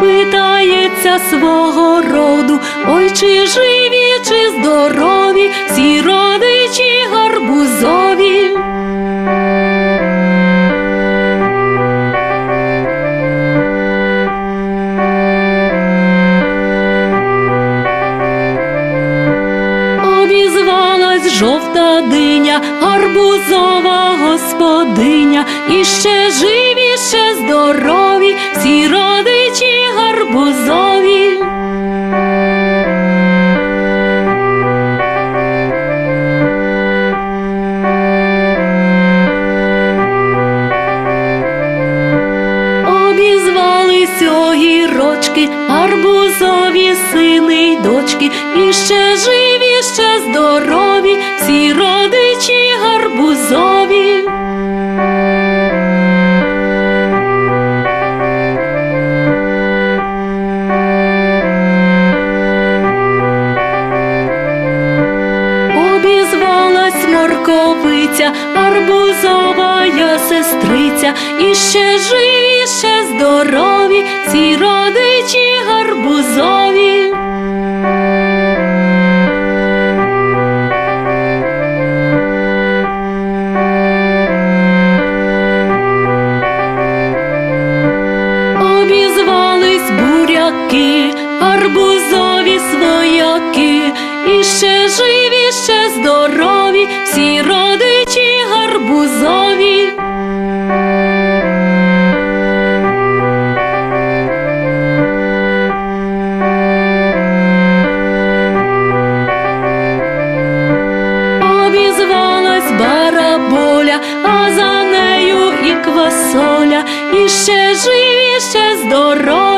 питається свого роду, ой, чи живі, чи здорові, всі родичі гарбузові. Обізвалась жовта диня, гарбузова господиня, і ще живі, ще здорові, всі родичі гарбузові. Обізвались огірочки, гарбузові сини Обізвалась морковиця, арбузова я сестриця, і ще живі, ще здорові, ці родичі гарбузові. Обізвались буряки, арбузові свояки, і ще живі, ще здорові, всі родичі гарбузові. Обізвалась бараболя, а за нею і квасоля, і ще живі, ще здорові.